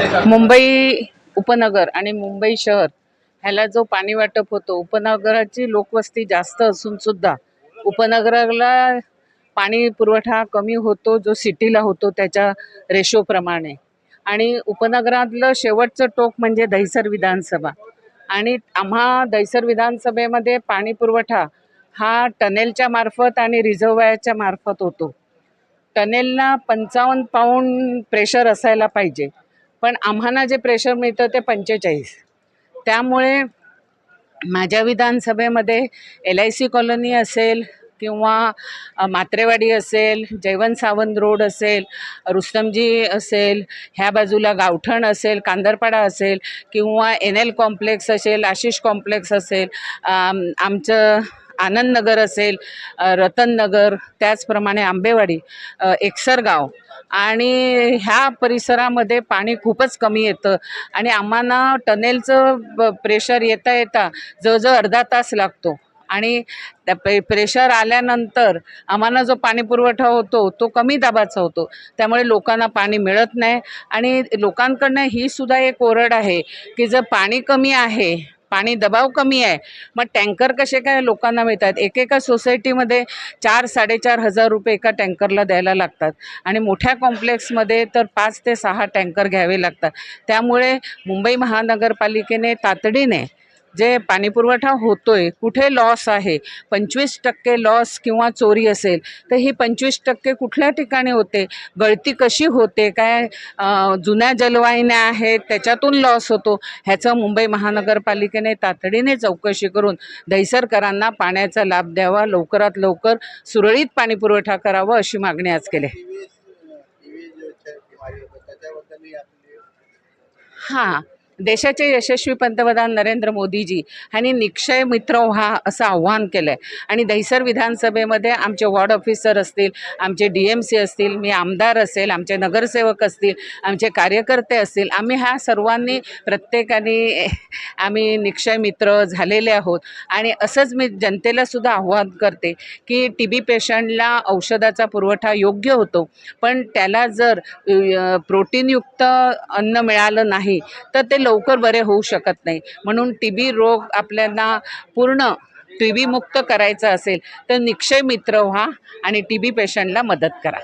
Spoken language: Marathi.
मुंबई उपनगर आणि मुंबई शहर ह्याला जो पाणी वाटप होतो उपनगराची लोकवस्ती जास्त असून सुद्धा उपनगराला पाणी पुरवठा कमी होतो जो सिटीला होतो त्याच्या रेशोप्रमाणे आणि उपनगरातलं शेवटचं टोक म्हणजे दहिसर विधानसभा. आणि आम्हा दहिसर विधानसभेमध्ये पाणी पुरवठा हा टनेलच्या मार्फत आणि रिझर्वायरच्या मार्फत होतो. टनेलला पंचावन्न पाऊंड प्रेशर असायला पाहिजे. पण आम्हाला जे प्रेशर मिळतं ते पंचेचाळीस. त्यामुळे माझ्या विधानसभेमध्ये एल आय सी कॉलनी असेल किंवा मात्रेवाडी असेल जयवंत सावंत रोड असेल रुस्तमजी असेल ह्या बाजूला गावठण असेल कांदरपाडा असेल किंवा एन एल कॉम्प्लेक्स असेल आशिष कॉम्प्लेक्स असेल आमचं आनंदनगर असेल रतननगर त्याचप्रमाणे आंबेवाडी एकसरगाव आणि ह्या परिसरामध्ये पाणी खूपच कमी येतं आणि आम्हाला टनेलचं ब- प्रेशर येता येता जवळजवळ अर्धा तास लागतो आणि त्या पे प्रेशर आल्यानंतर आम्हाला जो पाणी पुरवठा होतो तो कमी दाबाचा होतो. त्यामुळे लोकांना पाणी मिळत नाही आणि लोकांकडनं ही सुद्धा एक ओरड आहे की जर पाणी कमी आहे पाणी दबाव कमी आहे. मग टँकर कसे काय लोकांना मिळतात? एकेका सोसायटीमध्ये चार साडेचार हजार रुपये एका टँकरला द्यायला लागतात. आणि मोठ्या कॉम्प्लेक्समध्ये तर पाच ते सहा टँकर घ्यावे लागतात. त्यामुळे मुंबई महानगरपालिकेने तातडीने जे पाणीपुरवठा होतोय कुठे लॉस आहे पंचवीस टक्के लॉस किंवा चोरी असेल तर ही पंचवीस टक्के कुठल्या ठिकाणी होते गळती कशी होते काय जुन्या जलवाहिन्या आहेत त्याच्यातून लॉस होतो ह्याचं मुंबई महानगरपालिकेने तातडीने चौकशी करून दहिसरकरांना पाण्याचा लाभ द्यावा लवकरात लवकर सुरळीत पाणीपुरवठा करावा अशी मागणी आज केली. हां. देशाचे यशस्वी पंतप्रधान नरेंद्र मोदीजी ह्यांनी निक्षय मित्र व्हा असं आव्हान केलं आहे आणि दहिसर विधानसभेमध्ये आमचे वॉर्ड ऑफिसर असतील आमचे डी एम सी असतील मी आमदार असेल आमचे नगरसेवक असतील आमचे कार्यकर्ते असतील आम्ही ह्या सर्वांनी प्रत्येकाने आम्ही निक्षय मित्र झालेले आहोत. आणि असंच मी जनतेला सुद्धा आव्हान करते की टी बी पेशंटला औषधाचा पुरवठा योग्य होतो पण त्याला जर प्रोटीनयुक्त अन्न मिळालं नाही तर ते लवकर बरे होऊ शकत नाही. म्हणून टी बी रोग आपल्याला पूर्ण टी बी मुक्त करायचा असेल तर निक्षय मित्र व्हा आणि टी बी पेशंटला मदत करा.